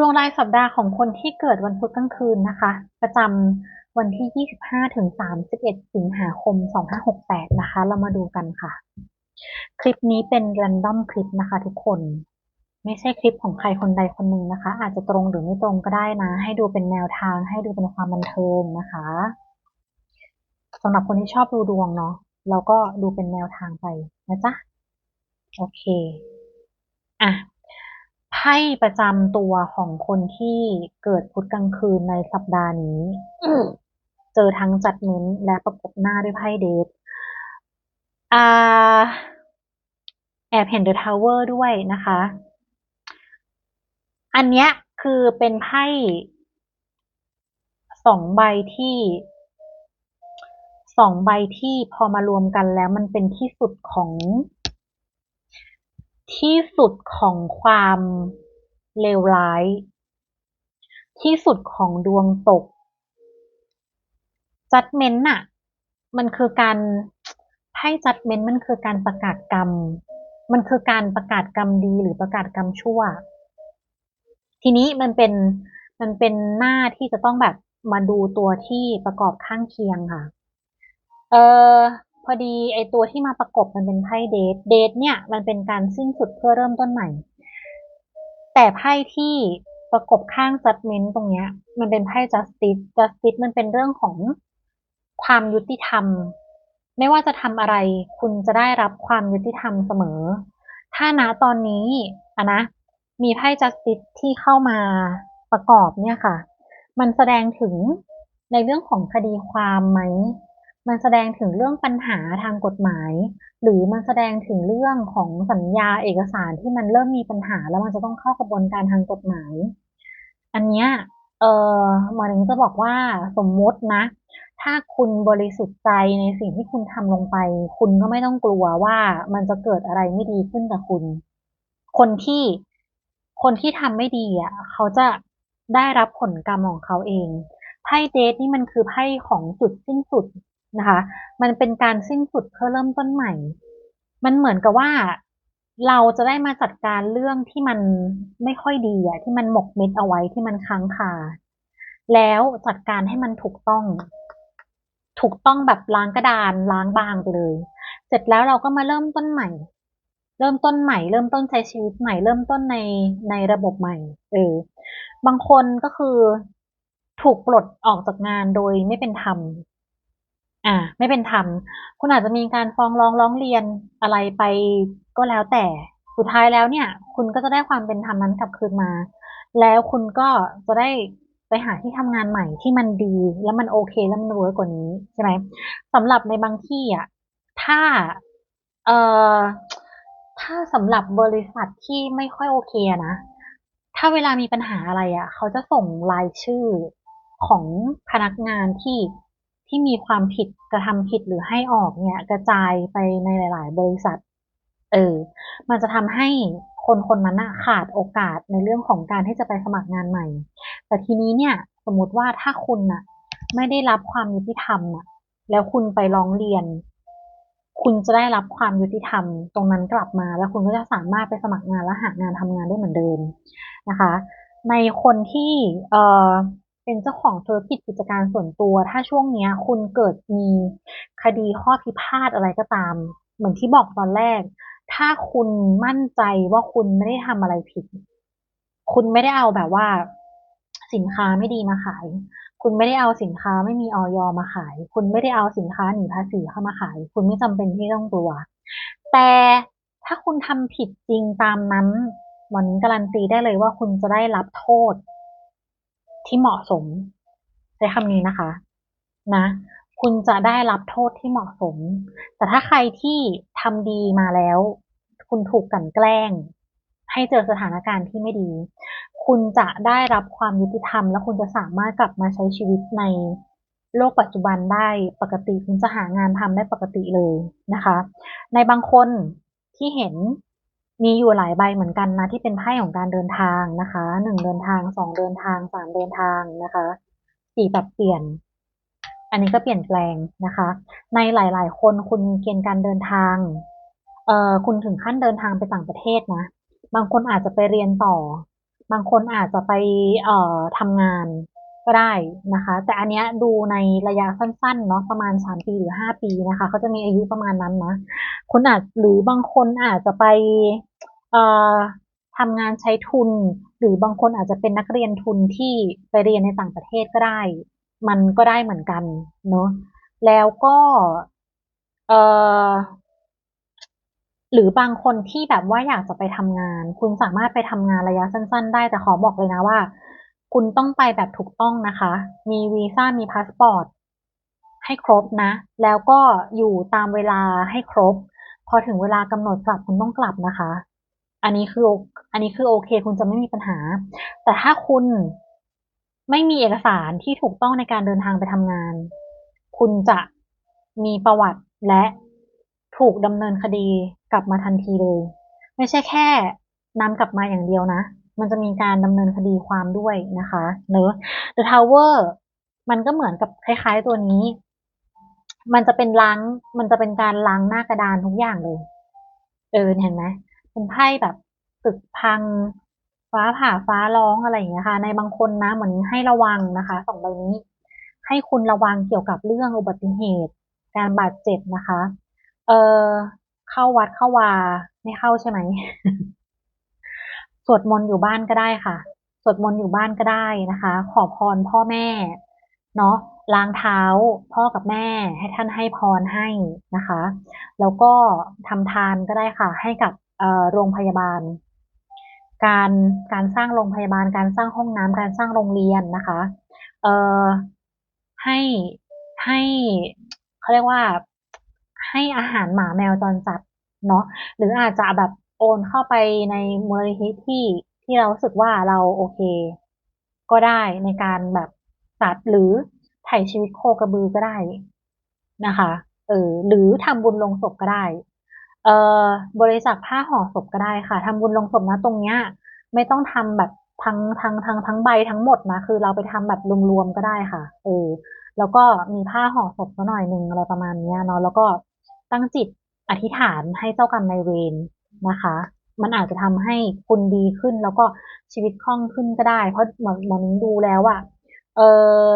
ดวงรายสัปดาห์ของคนที่เกิดวันพุธกลางคืนนะคะ ประจำวันที่ 25ถึง31 สิงหาคม 2568 นะคะ เรามาดูกันค่ะ คลิปนี้เป็น r รนดอมคลิปนะคะ ทุกคน ไม่ใช่คลิปของใครคนใดคนหนึ่งนะคะ อาจจะตรงหรือไม่ตรงก็ได้นะ ให้ดูเป็นแนวทาง ให้ดูเป็นความบันเทิงนะคะสำหรับคนที่ชอบดูดวงเนาะเราก็ดูเป็นแนวทางไปนะจ๊ะ โอเค อะ ไพ่ประจำตัวของคนที่เกิดพุธกลางคืนในสัปดาห์นี้ เจอทั้งจัดเม้นและประกบหน้าด้วยไพ่เดทอ่าแอบเห็นเดอะทาวเวอร์ด้วยนะคะ อันเนี้ยคือเป็นไพ่สองใบที่สองใบที่พอมารวมกันแล้วมันเป็นที่สุดของ ที่สุดของความเลวร้าย ที่สุดของดวงตกจัดเมนต์น่ะ มันคือการให้จัดเมนต์มันคือการประกาศกรรม มันคือการประกาศกรรมดีหรือประกาศกรรมชั่ว ทีนี้มันเป็นมันเป็นหน้าที่จะต้องแบบมาดูตัวที่ประกอบข้างเคียงค่ะ เออ อดีไอตัวที่มาประกบมันเป็นไพ่เดทเดทเนี่ยมันเป็นการสิ้นสุดเพื่อเริ่มต้นใหม่ แต่ไพ่ที่ประกบข้างจัดเมนต์ตรงเนี้ย มันเป็นไพ่ justice justice มันเป็นเรื่องของความยุติธรรม ไม่ว่าจะทำอะไร คุณจะได้รับความยุติธรรมเสมอ ถ้าณตอนนี้อะนะ มีไพ่ justice ที่เข้ามาประกอบเนี่ยค่ะ มันแสดงถึงในเรื่องของคดีความไหม มันแสดงถึงเรื่องปัญหาทางกฎหมาย หรือมันแสดงถึงเรื่องของสัญญาเอกสารที่มันเริ่มมีปัญหา แล้วมันจะต้องเข้ากระบวนการทางกฎหมาย อันเนี้ยเออหมอหนึ่งจะบอกว่าสมมตินะ ถ้าคุณบริสุทธิ์ใจในสิ่งที่คุณทำลงไป คุณก็ไม่ต้องกลัวว่ามันจะเกิดอะไรไม่ดีขึ้นกับคุณ คนที่คนที่ทำไม่ดีอะเขาจะได้รับผลกรรมของเขาเองไพ่เดทนี่มันคือไพ่ของจุดสิ้นสุด นะคะ มันเป็นการสิ้นสุดเพื่อเริ่มต้นใหม่ มันเหมือนกับว่าเราจะได้มาจัดการเรื่องที่มันไม่ค่อยดีอะที่มันหมกเม็ดเอาไว้ที่มันค้างคาแล้วจัดการให้มันถูกต้อง ถูกต้องแบบล้างกระดานล้างบางไปเลย เสร็จแล้วเราก็มาเริ่มต้นใหม่ เริ่มต้นใหม่ เริ่มต้นใช้ชีวิตใหม่ เริ่มต้นในในระบบใหม่ เออ บางคนก็คือถูกปลดออกจากงานโดยไม่เป็นธรรม อ่า ไม่เป็นธรรม คุณอาจจะมีการฟ้องร้องร้องเรียนอะไรไปก็แล้วแต่ สุดท้ายแล้วเนี่ย คุณก็จะได้ความเป็นธรรมนั้นกลับคืนมา แล้วคุณก็จะได้ไปหาที่ทำงานใหม่ที่มันดี แล้วมันโอเคแล้วมันเวิร์กกว่านี้ใช่ไหมสำหรับในบางที่อะถ้าเอ่อถ้าสำหรับบริษัทที่ไม่ค่อยโอเคนะถ้าเวลามีปัญหาอะไรอะ เขาจะส่งรายชื่อของพนักงานที่ ที่มีความผิดกระทำผิดหรือให้ออกเนี่ย กระจายไปในหลาย ๆ บริษัท เออ มันจะทำให้คนคนนั้นอะขาดโอกาสในเรื่องของการที่จะไปสมัครงานใหม่ แต่ทีนี้เนี่ย สมมติว่าถ้าคุณอะไม่ได้รับความยุติธรรมอะแล้วคุณไปร้องเรียน คุณจะได้รับความยุติธรรม ตรงนั้นกลับมา แล้วคุณก็จะสามารถไปสมัครงานและหางานทำงานได้เหมือนเดิมนะคะ ในคนที่เอ่อ เป็นเจ้าของธุรกิจกิจการส่วนตัว ถ้าช่วงนี้คุณเกิดมีคดีข้อพิพาทอะไรก็ตาม เหมือนที่บอกตอนแรก ถ้าคุณมั่นใจว่าคุณไม่ได้ทำอะไรผิด คุณไม่ได้เอาแบบว่า สินค้าไม่ดีมาขาย คุณไม่ได้เอาสินค้าไม่มีออยมาขาย คุณไม่ได้เอาสินค้าหนีภาษีเข้ามาขาย คุณไม่จำเป็นที่ต้องกลัว แต่ถ้าคุณทำผิดจริงตามนั้นวันนี้การันตีได้เลยว่าคุณจะได้รับโทษ ที่เหมาะสม ใช้คำนี้นะคะ นะ คุณจะได้รับโทษที่เหมาะสม แต่ถ้าใครที่ทำดีมาแล้ว คุณถูกกันแกล้ง ให้เจอสถานการณ์ที่ไม่ดี คุณจะได้รับความยุติธรรม และคุณจะสามารถกลับมาใช้ชีวิตในโลกปัจจุบันได้ปกติคุณจะหางานทำได้ปกติเลยนะคะ ในบางคนที่เห็น มีอยู่หลายใบเหมือนกันนะที่เป็นไพ่ของการเดินทางนะคะหนึ่งเดินทางสองเดินทางสามเดินทางนะคะสี่ปรับเปลี่ยน อันนี้ก็เปลี่ยนแปลงนะคะ ในหลาย ๆ คนคุณมีเกณฑ์การเดินทางเอ่อคุณถึงขั้นเดินทางไปต่างประเทศนะ บางคนอาจจะไปเรียนต่อ บางคนอาจจะไปเอ่อทำงานก็ได้นะคะ แต่อันเนี้ยดูในระยะสั้นๆเนาะประมาณสามปีหรือห้าปีนะคะเขาจะมีอายุประมาณนั้นนะคุณอาจหรือบางคนอาจจะไป ทำงานใช้ทุน หรือบางคนอาจจะเป็นนักเรียนทุนที่ไปเรียนในต่างประเทศก็ได้ มันก็ได้เหมือนกันเนาะแล้วก็เออหรือบางคนที่แบบว่าอยากจะไปทำงาน คุณสามารถไปทำงานระยะสั้น ๆ ได้แต่ขอบอกเลยนะว่า คุณต้องไปแบบถูกต้องนะคะ มีวีซ่ามีพาสปอร์ตให้ครบนะ แล้วก็อยู่ตามเวลาให้ครบ พอถึงเวลากำหนดกลับคุณต้องกลับนะคะ อันนี้คืออันนี้คือโอเค คุณจะไม่มีปัญหา แต่ถ้าคุณไม่มีเอกสารที่ถูกต้องในการเดินทางไปทำงาน คุณจะมีประวัติและถูกดำเนินคดีกลับมาทันทีเลย ไม่ใช่แค่นำกลับมาอย่างเดียวนะ มันจะมีการดำเนินคดีความด้วยนะคะเนอะ The Tower มันก็เหมือนกับคล้ายๆตัวนี้ มันจะเป็นล้าง มันจะเป็นการล้างหน้ากระดานทุกอย่างเลย เออเห็นไหม เป็นไพ่แบบตึกพัง ฟ้าผ่าฟ้าร้องอะไรอย่างเงี้ยค่ะ ในบางคนนะเหมือนให้ระวังนะคะสองใบนี้ ให้คุณระวังเกี่ยวกับเรื่องอุบัติเหตุ การบาดเจ็บนะคะ เออเข้าวัดเข้าวาไม่เข้าใช่ไหมสวดมนต์อยู่บ้านก็ได้ค่ะ สวดมนต์อยู่บ้านก็ได้นะคะ ขอพรพ่อแม่ เนาะล้างเท้าพ่อกับแม่ให้ท่านให้พรให้นะคะ แล้วก็ทำทานก็ได้ค่ะ ให้กับ โรงพยาบาล การการสร้างโรงพยาบาล การสร้างห้องน้ำการสร้างโรงเรียนนะคะเอ่อให้ให้เขาเรียกว่าให้อาหารหมาแมวจรจัดเนาะหรืออาจจะแบบโอนเข้าไปในมูลนิธิที่ที่เราสึกว่าเราโอเค ก็ได้ในการแบบสัตว์หรือไถ่ชีวิตโคกระบือก็ได้นะคะเออหรือทำบุญลงศพก็ได้ เอ่อบริจาคผ้าห่อศพก็ได้ค่ะทำบุญลงศพนะตรงเนี้ย ไม่ต้องทำแบบทั้งทั้งทั้งทั้งใบทั้งหมดนะคือเราไปทำแบบรวมๆก็ได้ค่ะ เออ แล้วก็มีผ้าห่อศพสัหน่อยหนึ่งอะไรประมาณเนี้ยเนาะแล้วก็ตั้งจิตอธิษฐานให้เจ้ากรรมนายเวรนะคะ มันอาจจะทำให้คุณดีขึ้นแล้วก็ชีวิตคล่องขึ้นก็ได้ เพราะหมอหมอนิ้งดูแล้วอะเออ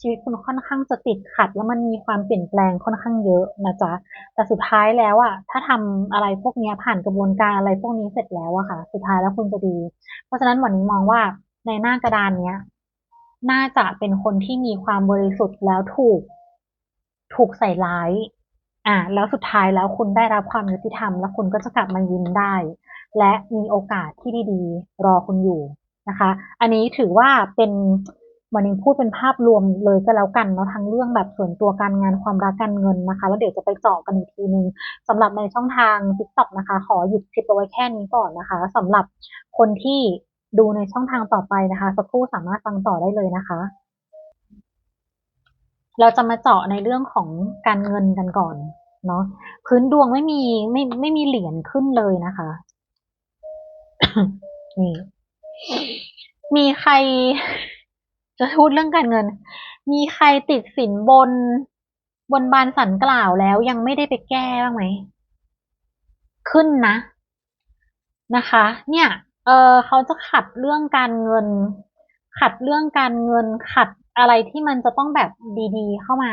ชีวิตคุณค่อนข้างจะติดขัด แล้วมันมีความเปลี่ยนแปลงค่อนข้างเยอะนะจ๊ะแต่สุดท้ายแล้วอะถ้าทำอะไรพวกนี้ผ่านกระบวนการอะไรพวกนี้เสร็จแล้วอะค่ะ สุดท้ายแล้วคุณจะดี เพราะฉะนั้นหมอนิ้งมองว่าในหน้ากระดานเนี้ยน่าจะเป็นคนที่มีความบริสุทธิ์แล้วถูก ถูกใส่ร้าย อ่า แล้วสุดท้ายแล้วคุณได้รับความยุติธรรม แล้วคุณก็จะกลับมายิ้มได้ และมีโอกาสที่ดีๆ รอคุณอยู่นะคะ อันนี้ถือว่าเป็น วันนี้พูดเป็นภาพรวมเลยก็แล้วกันเนาะทั้งเรื่องแบบส่วนตัวการงานความรักการเงินนะคะ แล้วเดี๋ยวจะไปเจาะกันอีกทีนึงสำหรับในช่องทาง t ิ k t o k นะคะ ขอหยุดคลิปเอาไว้แค่นี้ก่อนนะคะสำหรับคนที่ดูในช่องทางต่อไปนะคะ สักครู่สามารถฟังต่อได้เลยนะคะ เราจะมาเจาะในเรื่องของการเงินกันก่อนเนาะพื้นดวงไม่มีไม่ไม่มีเหรียญขึ้นเลยนะคะ นี่ มีใคร จะพูดเรื่องการเงิน มีใครติดสินบน บนบานสันกล่าวแล้วยังไม่ได้ไปแก้บ้างไหม ขึ้นนะ นะคะ เนี่ย เออเขาจะขัดเรื่องการเงิน ขัดเรื่องการเงิน ขัดอะไรที่มันจะต้องแบบดีๆเข้ามา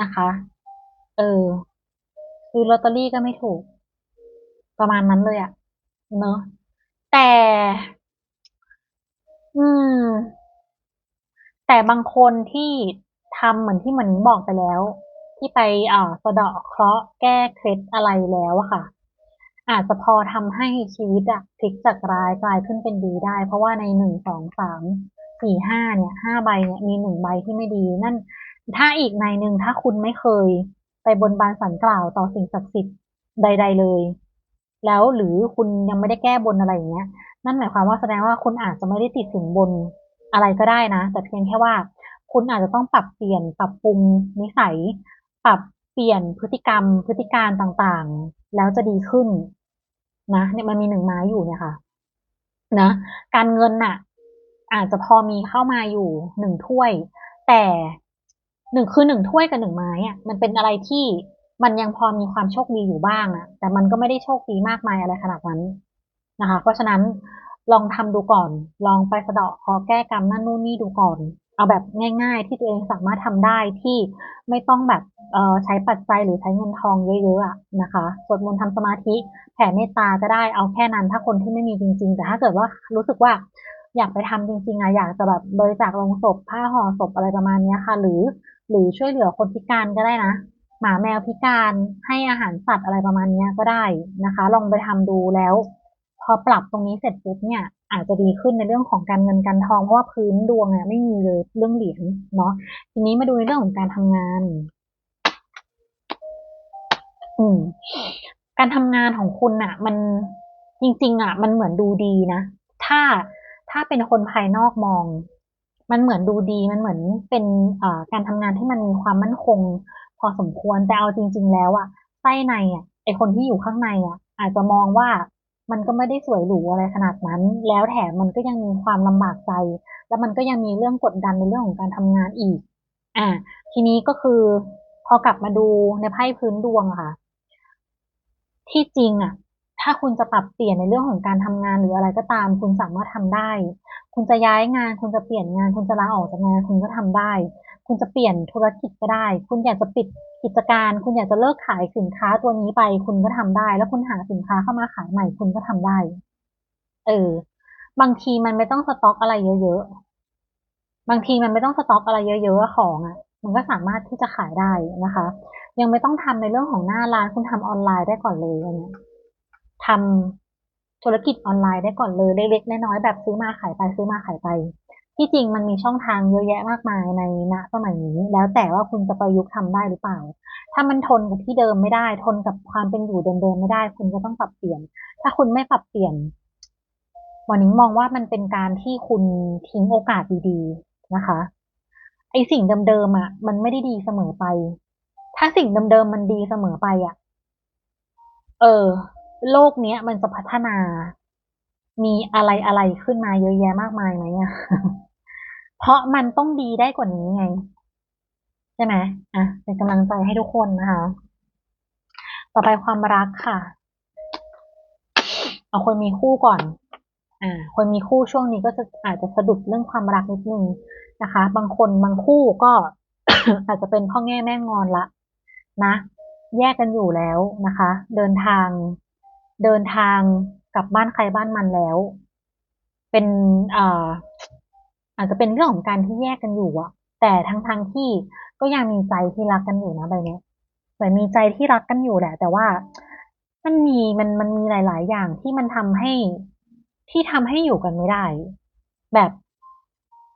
นะคะ เออ คือลอตเตอรี่ก็ไม่ถูก ประมาณนั้นเลยอะเนอะแต่ อืม แต่บางคนที่ทำเหมือนที่หมือนบอกไปแล้ว ที่ไปอ่าสะเดาะเคราะห์แก้เคล็ดอะไรแล้วอะค่ะ อาจจะพอทำให้ชีวิตอะพลิกจากร้ายกลายขึ้นเป็นดีได้ เพราะว่าในหนึ่งสองสามสี่ห้าเนี่ยห้าใบเนี่ยมีหนึ่งใบที่ไม่ดีนั่น ถ้าอีกในหนึ่งถ้าคุณไม่เคย ไปบนบานสันกล่าวต่อสิ่งศักดิ์สิทธิ์ใด ๆ เลย แล้วหรือคุณยังไม่ได้แก้บนอะไรอย่างเงี้ย นั่นหมายความว่าแสดงว่าคุณอาจจะไม่ได้ติดสินบน อะไรก็ได้นะ แต่เพียงแค่ว่า คุณอาจจะต้องปรับเปลี่ยนปรับปรุงนิสัย ปรับเปลี่ยนพฤติกรรม พฤติการต่างๆ แล้วจะดีขึ้นนะเนี่ยมันมีหนึ่งไม้อยู่เนี่ยค่ะ นะ การเงินน่ะ อาจจะพอมีเข้ามาอยู่หนึ่งถ้วย แต่หนึ่งคือหนึ่งถ้วยกับหนึ่งไม้อะมันเป็นอะไรที่มันยังพอมีความโชคดีอยู่บ้างอะแต่มันก็ไม่ได้โชคดีมากมายอะไรขนาดนั้นนะคะ เพราะฉะนั้น ลองทำดูก่อน ลองไปสะเดาะเคราะห์แก้กรรมนั่นนู่นนี่ดูก่อน เอาแบบง่าย ๆ ที่ตัวเองสามารถทำได้ที่ไม่ต้องแบบเใช้ปัจจัยหรือใช้เงินทองเยอะๆอะนะคะสวดมนต์ทำสมาธิแผ่เมตตาก็ได้เอาแค่นั้น ถ้าคนที่ไม่มีจริง ๆ แต่ถ้าเกิดว่ารู้สึกว่าอยากไปทำจริงๆอะอยากจะแบบบริจาคลงศพผ้าห่อศพอะไรประมาณเนี้ยค่ะ หรือ หรือช่วยเหลือคนพิการก็ได้นะ หมาแมวพิการให้อาหารสัตว์อะไรประมาณเนี้ยก็ได้นะคะ ลองไปทำดูแล้ว พอปรับตรงนี้เสร็จปุ๊บเนี่ยอาจจะดีขึ้นในเรื่องของการเงินการทองเพราะว่าพื้นดวงเนี่ยไม่มีเลยเรื่องเหรียญเนาะทีนี้มาดูในเรื่องของการทำงาน อืม การทำงานของคุณน่ะมันจริง ๆอะมันเหมือนดูดีนะถ้าถ้าเป็นคนภายนอกมอง มันเหมือนดูดีมันเหมือนเป็นเอ่อการทำงานที่มันมีความมั่นคง พอสมควรแต่เอาจริง ๆ แล้วอะไส้ในอะไอคนที่อยู่ข้างในอะอาจจะมองว่า มันก็ไม่ได้สวยหรูอะไรขนาดนั้น แล้วแถมมันก็ยังมีความลำบากใจ แล้วมันก็ยังมีเรื่องกดดันในเรื่องของการทำงานอีก อ่า ทีนี้ก็คือพอกลับมาดูในไพ่พื้นดวงค่ะ ที่จริงอะ ถ้าคุณจะปรับเปลี่ยนในเรื่องของการทำงานหรืออะไรก็ตาม คุณสามารถทำได้ คุณจะย้ายงาน คุณจะเปลี่ยนงาน คุณจะลาออกจากงานคุณก็ทำได้ คุณจะเปลี่ยนธุรกิจก็ได้ คุณอยากจะปิดกิจการ คุณอยากจะเลิกขายสินค้าตัวนี้ไป คุณก็ทำได้ แล้วคุณหาสินค้าเข้ามาขายใหม่ คุณก็ทำได้ เออ บางทีมันไม่ต้องสต็อกอะไรเยอะๆ บางทีมันไม่ต้องสต็อกอะไรเยอะๆของอะ มันก็สามารถที่จะขายได้นะคะ ยังไม่ต้องทำในเรื่องของหน้าร้าน คุณทำออนไลน์ได้ก่อนเลยอันเนี้ยทำธุรกิจออนไลน์ได้ก่อนเลยเล็กๆน้อยๆแบบซื้อมาขายไปซื้อมาขายไป ที่จริงมันมีช่องทางเยอะแยะมากมายในณสมัยนี้ แล้วแต่ว่าคุณจะประยุกต์ทำได้หรือเปล่า ถ้ามันทนกับที่เดิมไม่ได้ ทนกับความเป็นอยู่เดิมๆไม่ได้ คุณก็ต้องปรับเปลี่ยน ถ้าคุณไม่ปรับเปลี่ยนหมอนิ้งมองว่ามันเป็นการที่คุณทิ้งโอกาสดีๆนะคะไอสิ่งเดิมๆอะ มันไม่ได้ดีเสมอไป ถ้าสิ่งเดิมๆมันดีเสมอไปอะ เออ โลกเนี้ย มันจะพัฒนามีอะไรอะไรขึ้นมาเยอะแยะมากมายไหมอะ เพราะมันต้องดีได้กว่านี้ไง ใช่ไหมอะเป็นกำลังใจให้ทุกคนนะคะ ต่อไปความรักค่ะ เอาคนมีคู่ก่อน อ่า คนมีคู่ช่วงนี้ก็จะอาจจะสะดุดเรื่องความรักนิดนึงนะคะ บางคนบางคู่ก็อาจจะเป็นพ่อแง่แม่งอนละนะแยกกันอยู่แล้วนะคะ เดินทาง เดินทางกลับบ้านใครบ้านมันแล้ว เป็นอ่า อาจจะเป็นเรื่องของการที่แยกกันอยู่อะแต่ทั้งทางที่ก็ยังมีใจที่รักกันอยู่นะใบเนี้ยเหมือนมีใจที่รักกันอยู่แหละ แต่ว่ามันมีมันมันมีหลาย ๆ อย่างที่มันทำให้ที่ทำให้อยู่กันไม่ได้ แบบ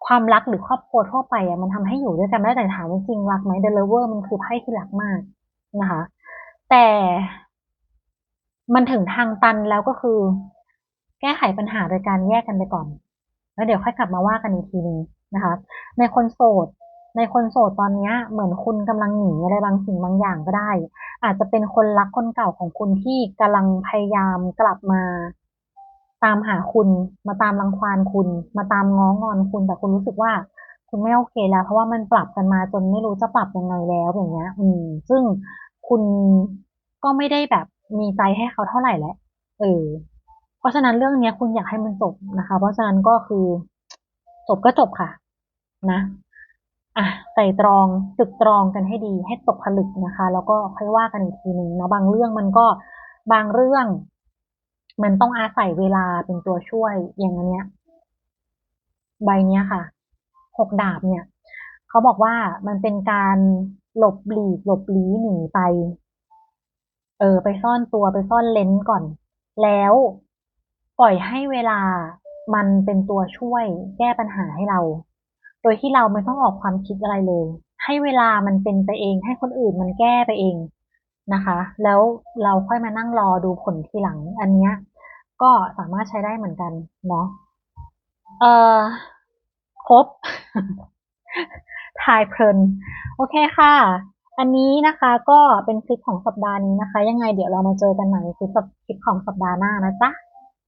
ความรักหรือครอบครัวทั่วไปอะมันทำให้อยู่ด้วยกันไม่ได้แต่ถามจริงรักไหม The Lover มันคือไพ่ที่รักมากนะคะ แต่มันถึงทางตันแล้วก็คือ แก้ไขปัญหาโดยการแยกกันไปก่อน แล้วเดี๋ยวค่อยกลับมาว่ากันอีกทีนึงนะคะ ในคนโสด ในคนโสดตอนนี้เหมือนคุณกำลังหนีอะไรบางสิ่งบางอย่างก็ได้ อาจจะเป็นคนรักคนเก่าของคุณที่กำลังพยายามกลับมาตามหาคุณ มาตามรังควานคุณ มาตามง้องอนคุณ แต่คุณรู้สึกว่าคุณไม่โอเคแล้ว เพราะว่ามันปรับกันมาจนไม่รู้จะปรับยังไงแล้วอย่างเงี้ย อืม ซึ่งคุณก็ไม่ได้แบบมีใจให้เขาเท่าไหร่แหละเออ ราะฉะนั้นเรื่องเนี้ยคุณอยากให้มันจบนะคะ เพราะฉะนั้นก็คือจบก็จบค่ะ นะอะไตร่ตรองตึกตรองกันให้ดีให้ตกผลึกนะคะ แล้วก็ค่อยว่ากันอีกทีหนึ่งเนาะบางเรื่องมันก็บางเรื่อง มันต้องอาศัยเวลาเป็นตัวช่วยอย่างนเนี้ย ใบเนี้ยค่ะหกดาบเนี่ยเขาบอกว่ามันเป็นการหลบหลีกหลบลี้หนีไป เออ ไปซ่อนตัวไปซ่อนเลนส์ก่อน แล้ว ปล่อยให้เวลามันเป็นตัวช่วยแก้ปัญหาให้เรา โดยที่เราไม่ต้องออกความคิดอะไรเลย ให้เวลามันเป็นไปเอง ให้คนอื่นมันแก้ไปเองนะคะ แล้วเราค่อยมานั่งรอดูผลทีหลัง อันเนี้ยก็สามารถใช้ได้เหมือนกันเนาะ เอ่อ ครบ ทายเพลิน โอเคค่ะ อันนี้นะคะก็เป็นคลิปของสัปดาห์นี้นะคะ ยังไงเดี๋ยวเรามาเจอกันใหม่ในคลิปคลิปของสัปดาห์หน้านะจ๊ะ